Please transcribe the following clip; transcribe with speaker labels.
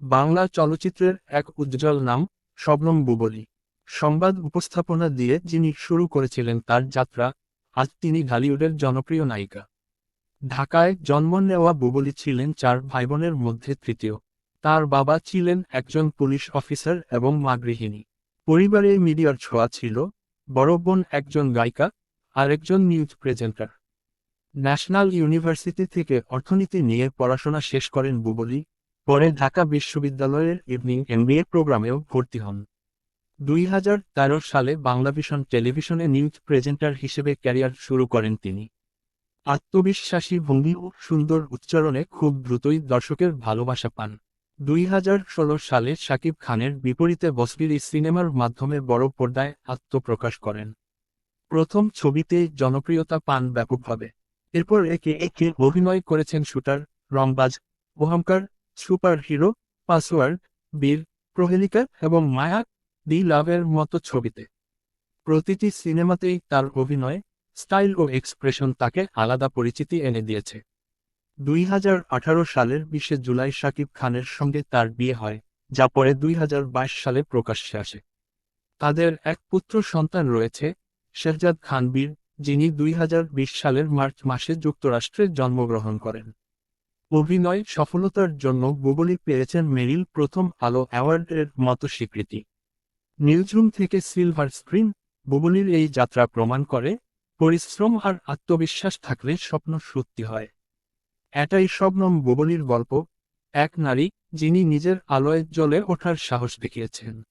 Speaker 1: বাংলা চলচ্চিত্রের এক উজ্জ্বল নাম, শবনম বুবলি। সংবাদ উপস্থাপনা দিয়ে যিনি শুরু করেছিলেন তার যাত্রা, আজ তিনি ঢালিউডের জনপ্রিয় নায়িকা। ঢাকায় জন্ম নেওয়া বুবলি ছিলেন চার ভাইবোনের মধ্যে তৃতীয়। তার বাবা ছিলেন একজন পুলিশ অফিসার এবং মা গৃহিণী। পরিবারে মিডিয়ার ছোঁয়া ছিল, বড় বোন একজন গায়িকা আর একজন নিউজ প্রেজেন্টার। ন্যাশনাল ইউনিভার্সিটি থেকে অর্থনীতি নিয়ে পড়াশোনা শেষ করেন বুবলী পরে ঢাকা বিশ্ববিদ্যালয়ের ইভনিং এমবিএ প্রোগ্রামেও ভর্তি হন। দুই হাজার তেরো সালে বাংলাভিশন টেলিভিশনে নিউজ প্রেজেন্টার হিসেবে ক্যারিয়ার শুরু করেন তিনি। আত্মবিশ্বাসী ভঙ্গি ও সুন্দর উচ্চারণে খুব দ্রুতই দর্শকের ভালোবাসা পান। দুই হাজার ষোলো সালে শাকিব খানের বিপরীতে বসবির সিনেমার মাধ্যমে বড় পর্দায় আত্মপ্রকাশ করেন। প্রথম ছবিতে জনপ্রিয়তা পান ব্যাপকভাবে। এরপর একে একে অভিনয় করেছেন shooter Rangbaaz ওহামকার super hero password, Bir, Prahelika এবং মায়া দি লাভের মতো ছবিতে। প্রতিটি সিনেমাতেই তার অভিনয়, স্টাইল ও এক্সপ্রেশন তাকে আলাদা পরিচিতি এনে দিয়েছে। দুই হাজার আঠারো সালের বিশে জুলাই শাকিব খানের সঙ্গে তার বিয়ে হয়, যা পরে দুই হাজার বাইশ সালে প্রকাশ্যে আসে। তাদের এক পুত্র সন্তান রয়েছে, শেহজাদ খান বীর, যিনি দুই হাজার বিশ সালের মার্চ মাসে যুক্তরাষ্ট্রে জন্মগ্রহণ করেন। অভিনয় সফলতার জন্য বুবলি পেয়েছেন মেরিল প্রথম আলো অ্যাওয়ার্ডের মতো স্বীকৃতি। নিউজরুম থেকে সিলভার স্ক্রিন বুবলির এই যাত্রা প্রমাণ করে পরিশ্রম আর আত্মবিশ্বাস থাকলে স্বপ্ন সত্যি হয়। এটাই স্বপ্নম বুবলির গল্প, এক নারী যিনি নিজের আলোয় জ্বলে ওঠার সাহস দেখিয়েছেন।